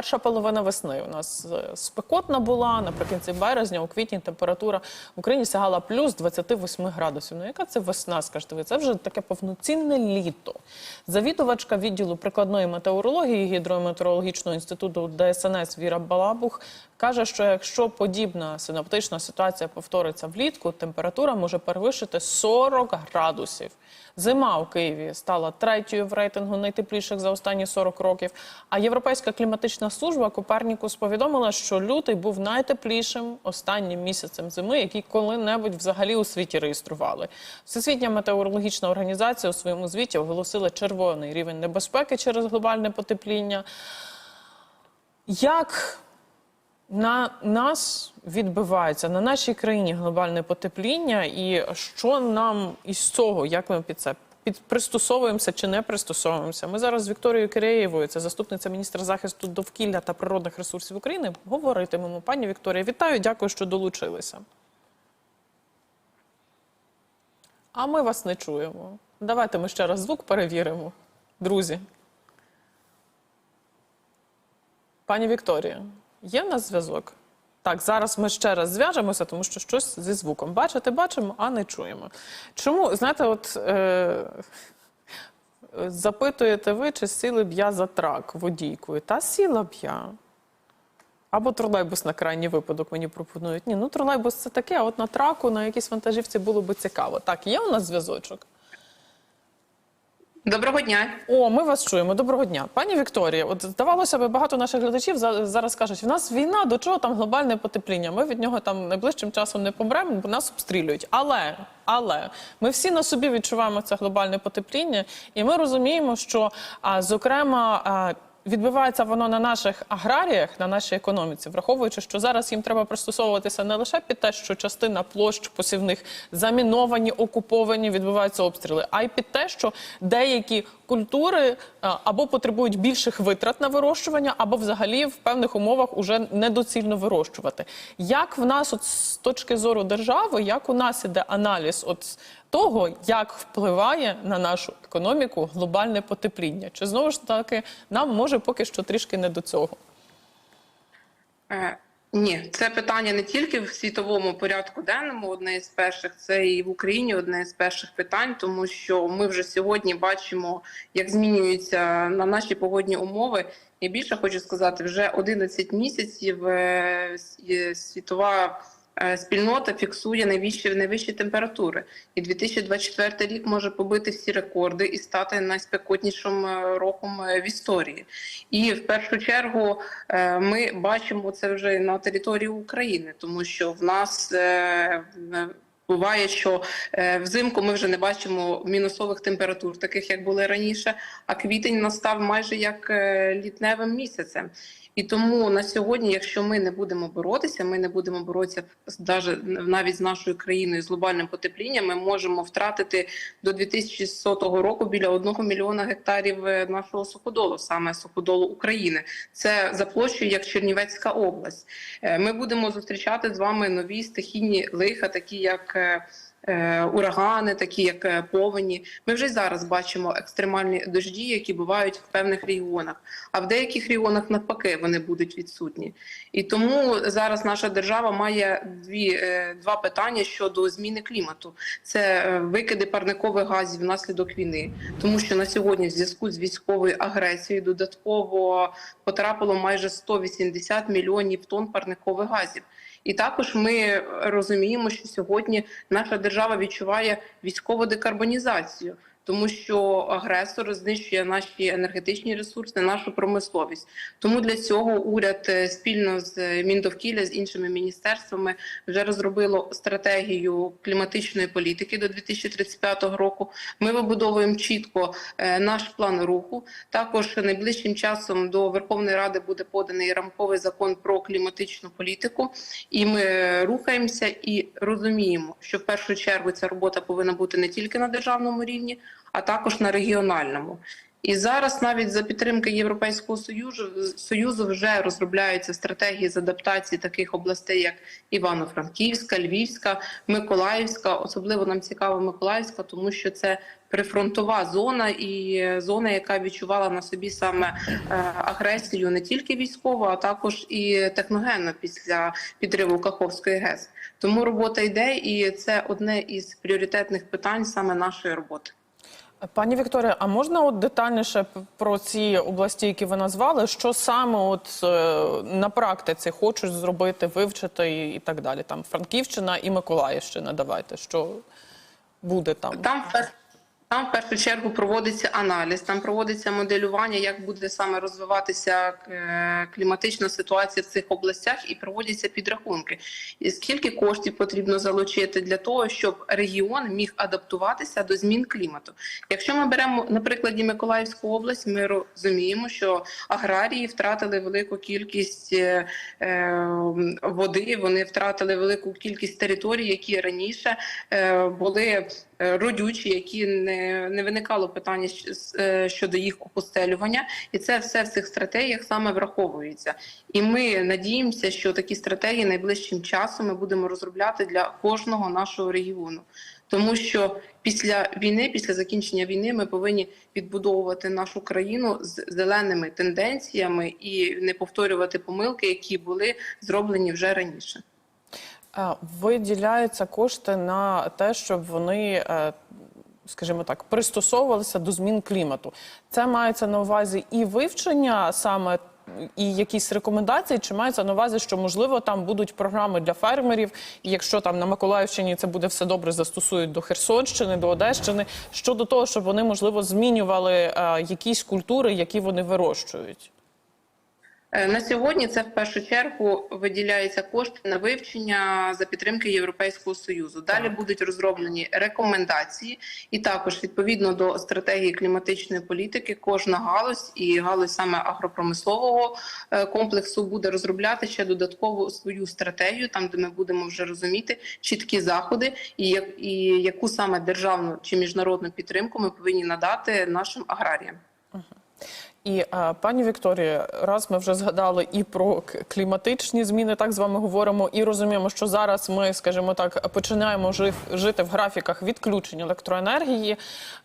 перша половина весни у нас е, спекотна була. Наприкінці березня, у квітні температура в Україні сягала плюс 28 градусів. Ну яка це весна? Скажете ви? Це вже таке повноцінне літо. Завідувачка відділу прикладної метеорології гідрометеорологічного інституту ДСНС Віра Балабух каже, що якщо подібна синоптична ситуація повториться влітку, температура може перевищити 40 градусів. Зима у Києві стала третьою в рейтингу найтепліших за останні 40 років. А Європейська кліматична служба Копернікус повідомила, що лютий був найтеплішим останнім місяцем зими, який коли-небудь взагалі у світі реєстрували. Всесвітня метеорологічна організація у своєму звіті оголосила червоний рівень небезпеки через глобальне потепління. Як на нас відбивається на нашій країні глобальне потепління, і що нам із цього, як ми під це під пристосовуємося чи не пристосовуємося? Ми зараз з Вікторією Киреєвою, це заступниця міністра захисту довкілля та природних ресурсів України, говоритимемо. Пані Вікторія, вітаю, дякую, що долучилися. А ми вас не чуємо. Давайте ми ще раз звук перевіримо, друзі. Пані Вікторія, є в нас зв'язок? Так, зараз ми ще раз зв'яжемося, тому що щось зі звуком. Бачите, бачимо, а не чуємо. Чому, знаєте, от е, запитуєте ви, чи сіли б я за трак водійкою? Та сіла б я. Або тролейбус на крайній випадок мені пропонують. Ні, ну тролейбус це таке, а от на траку, на якійсь вантажівці було б цікаво. Так, є у нас зв'язочок? Доброго дня. О, ми вас чуємо. Доброго дня, пані Вікторія. От здавалося б, багато наших глядачів за- зараз кажуть: в нас війна, до чого там глобальне потепління? Ми від нього там найближчим часом не помремо, бо нас обстрілюють. Але але ми всі на собі відчуваємо це глобальне потепління, і ми розуміємо, що а, зокрема. А, Відбивається воно на наших аграріях, на нашій економіці, враховуючи, що зараз їм треба пристосовуватися не лише під те, що частина площ посівних заміновані, окуповані, відбуваються обстріли, а й під те, що деякі культури або потребують більших витрат на вирощування, або взагалі в певних умовах уже недоцільно вирощувати. Як в нас, от з точки зору держави, як у нас іде аналіз от того, як впливає на нашу економіку глобальне потепління? Чи знову ж таки нам може поки що трішки не до цього? Е, Ні, це питання не тільки в світовому порядку денному, одне з перших, це і в Україні одне з перших питань, тому що ми вже сьогодні бачимо, як змінюються на наші погодні умови. І більше хочу сказати, вже 11 місяців е, е, світова спільнота фіксує найвищі найвищі температури. І 2024 рік може побити всі рекорди і стати найспекотнішим е, роком е, в історії. І в першу чергу е, ми бачимо це вже на території України, тому що в нас е, буває, що е, взимку ми вже не бачимо мінусових температур, таких як були раніше. А квітень настав майже як е, літневим місяцем. І тому на сьогодні, якщо ми не будемо боротися, ми не будемо боротися навіть з нашою країною з глобальним потеплінням, ми можемо втратити до 2100 року біля 1 мільйона гектарів е, нашого суходолу, саме суходолу України. Це за площею як Чернівецька область. Е, Ми будемо зустрічати з вами нові стихійні лиха, такі як. Е, Урагани, такі як е, повені, ми вже зараз бачимо екстремальні дожді, які бувають в певних регіонах. А в деяких регіонах навпаки вони будуть відсутні. І тому зараз наша держава має дві е, два питання щодо зміни клімату: це викиди парникових газів внаслідок війни, тому що на сьогодні, в зв'язку з військовою агресією, додатково потрапило майже 180 мільйонів тонн парникових газів. І також ми розуміємо, що сьогодні наша держава відчуває військову декарбонізацію, тому що агресор знищує наші енергетичні ресурси, нашу промисловість. Тому для цього уряд е, спільно з Міндовкілля з іншими міністерствами вже розробило стратегію кліматичної політики до 2035 року. Ми вибудовуємо чітко е, наш план руху. Також найближчим часом до Верховної Ради буде поданий рамковий закон про кліматичну політику, і ми рухаємося і розуміємо, що в першу чергу ця робота повинна бути не тільки на державному рівні, а також на регіональному. І зараз навіть за підтримки Європейського союзу союзу вже розробляються стратегії з адаптації таких областей, як Івано-Франківська, Львівська, Миколаївська. Особливо нам цікава Миколаївська, тому що це прифронтова зона і зона, яка відчувала на собі саме е, агресію не тільки військову, а також і техногенну після підриву Каховської ГЕС. Тому робота йде, і це одне із пріоритетних питань саме нашої роботи. Пані Вікторія, а можна от детальніше про ці області, які ви назвали, що саме от е, на практиці хочуть зробити, вивчити і, так далі? Там Франківщина і Миколаївщина. Давайте що буде там. Там там в першу чергу проводиться аналіз, там проводиться моделювання, як буде саме розвиватися е, кліматична ситуація в цих областях, і проводяться підрахунки. І скільки коштів потрібно залучити для того, щоб регіон міг адаптуватися до змін клімату. Якщо ми беремо на прикладі Миколаївську область, ми розуміємо, що аграрії втратили велику кількість е, е, води, вони втратили велику кількість територій, які раніше були родючі, які не, не виникало питання е, щодо їх опустелювання, і це все в цих стратегіях саме враховується. І ми надіємося, що такі стратегії найближчим часом ми будемо розробляти для кожного нашого регіону. Тому що після війни, після закінчення війни, ми повинні відбудовувати нашу країну з зеленими тенденціями і не повторювати помилки, які були зроблені вже раніше. Виділяються кошти на те, щоб вони, е, скажімо так, пристосовувалися до змін клімату. Це мається на увазі і вивчення саме. І якісь рекомендації, чи мається на увазі, що можливо там будуть програми для фермерів, і якщо там на Миколаївщині це буде все добре, застосують до Херсонщини, до Одещини, щодо того, щоб вони можливо змінювали е, якісь культури, які вони вирощують. Е, На сьогодні це в першу чергу виділяються кошти на вивчення за підтримки Європейського союзу. Далі будуть розроблені рекомендації, і також відповідно до стратегії кліматичної політики, кожна галузь і галузь саме агропромислового е, комплексу буде розробляти ще додаткову свою стратегію, там де ми будемо вже розуміти чіткі заходи, і як і яку саме державну чи міжнародну підтримку ми повинні надати нашим аграріям. І е, пані Вікторія, раз ми вже згадали і про кліматичні зміни, так з вами говоримо, і розуміємо, що зараз ми, скажімо так, починаємо жив, жити в графіках відключення електроенергії,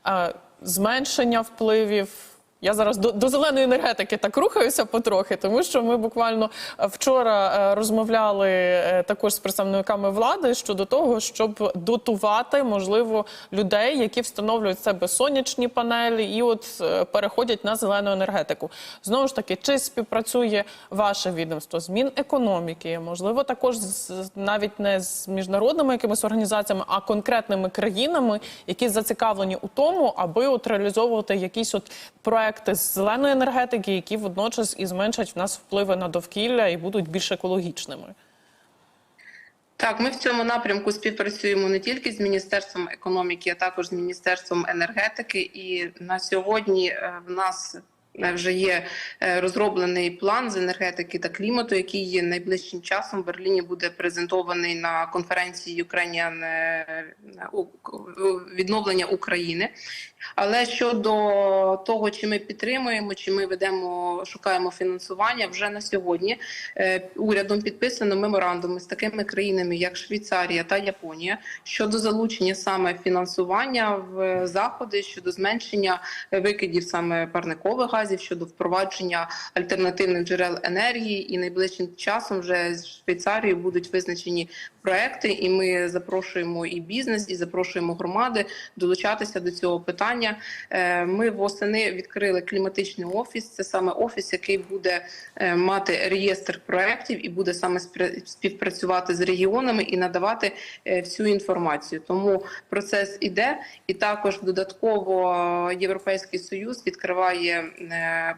е, зменшення впливів. Я зараз до, до зеленої енергетики так рухаюся потрохи, тому що ми буквально е, вчора е, розмовляли е, також з представниками влади щодо того, щоб дотувати можливо людей, які встановлюють в себе сонячні панелі і от переходять на зелену енергетику. Знову ж таки, чи співпрацює ваше відомство з Мінекономіки, можливо, також з навіть не з міжнародними якимись організаціями, а конкретними країнами, які зацікавлені у тому, аби от реалізовувати якісь от проекти з зеленої енергетики, які водночас і зменшать в нас впливи на довкілля і будуть більш екологічними. Так, ми в цьому напрямку співпрацюємо не тільки з міністерством економіки, а також з міністерством енергетики. І на сьогодні е, в нас вже є е, розроблений план з енергетики та клімату, який найближчим часом в Берліні буде презентований на конференції Ukrainian е, відновлення України. Але щодо того, чи ми підтримуємо, чи ми ведемо, шукаємо фінансування, вже на сьогодні е, урядом підписано меморандуми з такими країнами, як Швейцарія та Японія, щодо залучення саме фінансування в заходи щодо зменшення викидів саме парникових газів, щодо впровадження альтернативних джерел енергії. І найближчим часом вже з Швейцарією будуть визначені проекти, і ми запрошуємо і бізнес, і запрошуємо громади долучатися до цього питання. Е, Ми восени відкрили кліматичний офіс. Це саме офіс, який буде е, мати реєстр проєктів і буде саме співпрацювати з регіонами і надавати е, всю інформацію. Тому процес іде, і також додатково Європейський Союз відкриває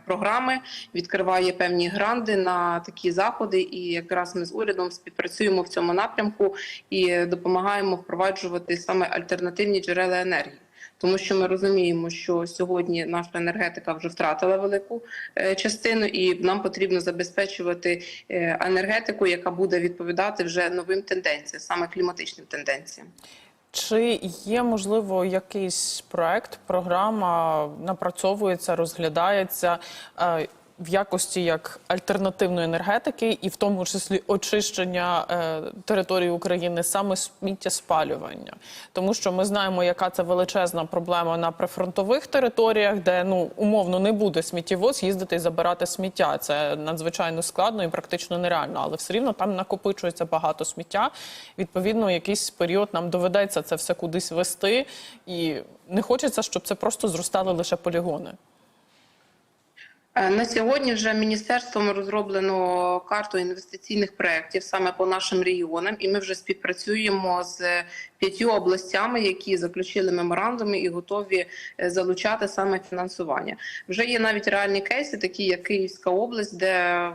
програми, відкриває певні гранди на такі заходи. І якраз ми з урядом співпрацюємо в цьому напрямку і допомагаємо впроваджувати саме альтернативні джерела енергії. Тому що ми розуміємо, що сьогодні наша енергетика вже втратила велику е, частину, і нам потрібно забезпечувати е, енергетику, яка буде відповідати вже новим тенденціям, саме кліматичним тенденціям. Чи є можливо якийсь проект, програма напрацьовується, розглядається? В якості як альтернативної енергетики, і в тому числі очищення е, території України саме сміттєспалювання, тому що ми знаємо, яка це величезна проблема на прифронтових територіях, де ну умовно не буде сміттєвоз їздити і забирати сміття. Це надзвичайно складно і практично нереально, але все рівно там накопичується багато сміття. Відповідно, якийсь період нам доведеться це все кудись вести, і не хочеться, щоб це просто зростали лише полігони. Е, На сьогодні вже міністерством розроблено карту інвестиційних проєктів саме по нашим регіонам, і ми вже співпрацюємо з п'ятью областями, які заключили меморандуми і готові е, залучати саме фінансування. Вже є навіть реальні кейси, такі як Київська область, де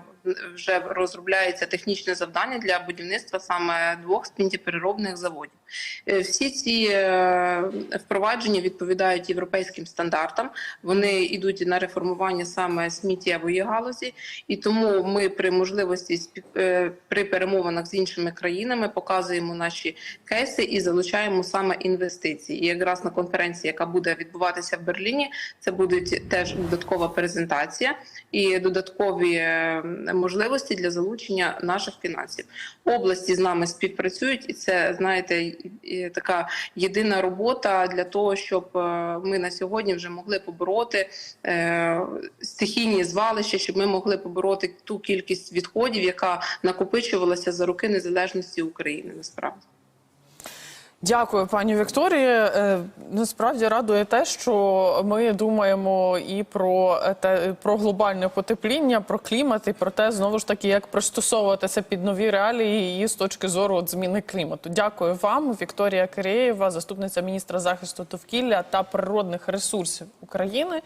вже розробляється технічне завдання для будівництва саме двох сміттєпереробних заводів. Е, Всі ці е, впровадження відповідають європейським стандартам. Вони йдуть на реформування саме сміттєвої галузі, і тому ми при можливості е, при перемовинах з іншими країнами показуємо наші кейси і залучаємо саме інвестиції. І якраз на конференції, яка буде відбуватися в Берліні, це буде теж додаткова презентація і додаткові можливості для залучення наших фінансів. Області з нами співпрацюють, і це знаєте, така єдина робота для того, щоб е, ми на сьогодні вже могли побороти е, стихійні звалища, щоб ми могли побороти ту кількість відходів, яка накопичувалася за роки незалежності України. Насправді. Дякую, пані Вікторії. Е, Насправді радує те, що ми думаємо і про е, те, про глобальне потепління, про клімат, і про те, знову ж таки, як пристосовуватися під нові реалії і з точки зору от зміни клімату. Дякую вам, Вікторія Кирєєва, заступниця міністра захисту довкілля та природних ресурсів України,